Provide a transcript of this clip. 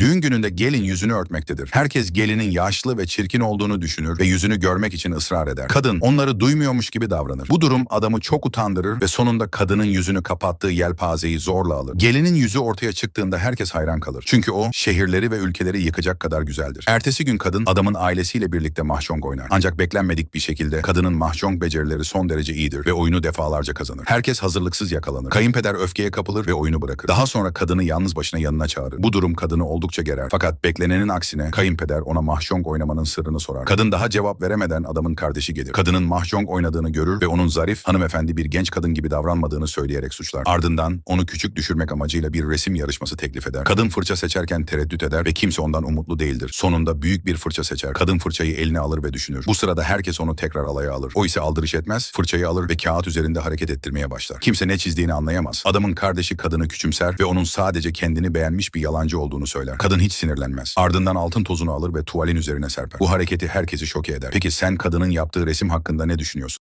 Düğün gününde gelin yüzünü örtmektedir. Herkes gelinin yaşlı ve çirkin olduğunu düşünür ve yüzünü görmek için ısrar eder. Kadın onları duymuyormuş gibi davranır. Bu durum adamı çok utandırır ve sonunda kadının yüzünü kapattığı yelpazeyi zorla alır. Gelinin yüzü ortaya çıktığında herkes hayran kalır. Çünkü o şehirleri ve ülkeleri yıkacak kadar güzeldir. Ertesi gün kadın adamın ailesiyle birlikte mahjong oynar. Ancak beklenmedik bir şekilde kadının mahjong becerileri son derece iyidir ve oyunu defalarca kazanır. Herkes hazırlıksız yakalanır. Kayınpeder öfkeye kapılır ve oyunu bırakır. Daha sonra kadını yalnız başına yanına çağırır. Bu durum kadını oldukça gerer. Fakat beklenenin aksine kayınpeder ona mahjong oynamanın sırrını sorar. Kadın daha cevap veremeden adamın kardeşi gelir. Kadının mahjong oynadığını görür ve onun zarif, hanımefendi bir genç kadın gibi davranmadığını söyleyerek suçlar. Ardından onu küçük düşürmek amacıyla bir resim yarışması teklif eder. Kadın fırça seçerken tereddüt eder ve kimse ondan umutlu değildir. Sonunda büyük bir fırça seçer. Kadın fırçayı eline alır ve düşünür. Bu sırada herkes onu tekrar alaya alır. O ise aldırış etmez, fırçayı alır ve kağıt üzerinde hareket ettirmeye başlar. Kimse ne çizdiğini anlayamaz. Adamın kardeşi kadını küçümser ve onun sadece kendini beğenmiş bir yalancı olduğunu söyler. Kadın hiç sinirlenmez. Ardından altın tozunu alır ve tuvalin üzerine serper. Bu hareketi herkesi şoke eder. Peki sen kadının yaptığı resim hakkında ne düşünüyorsun?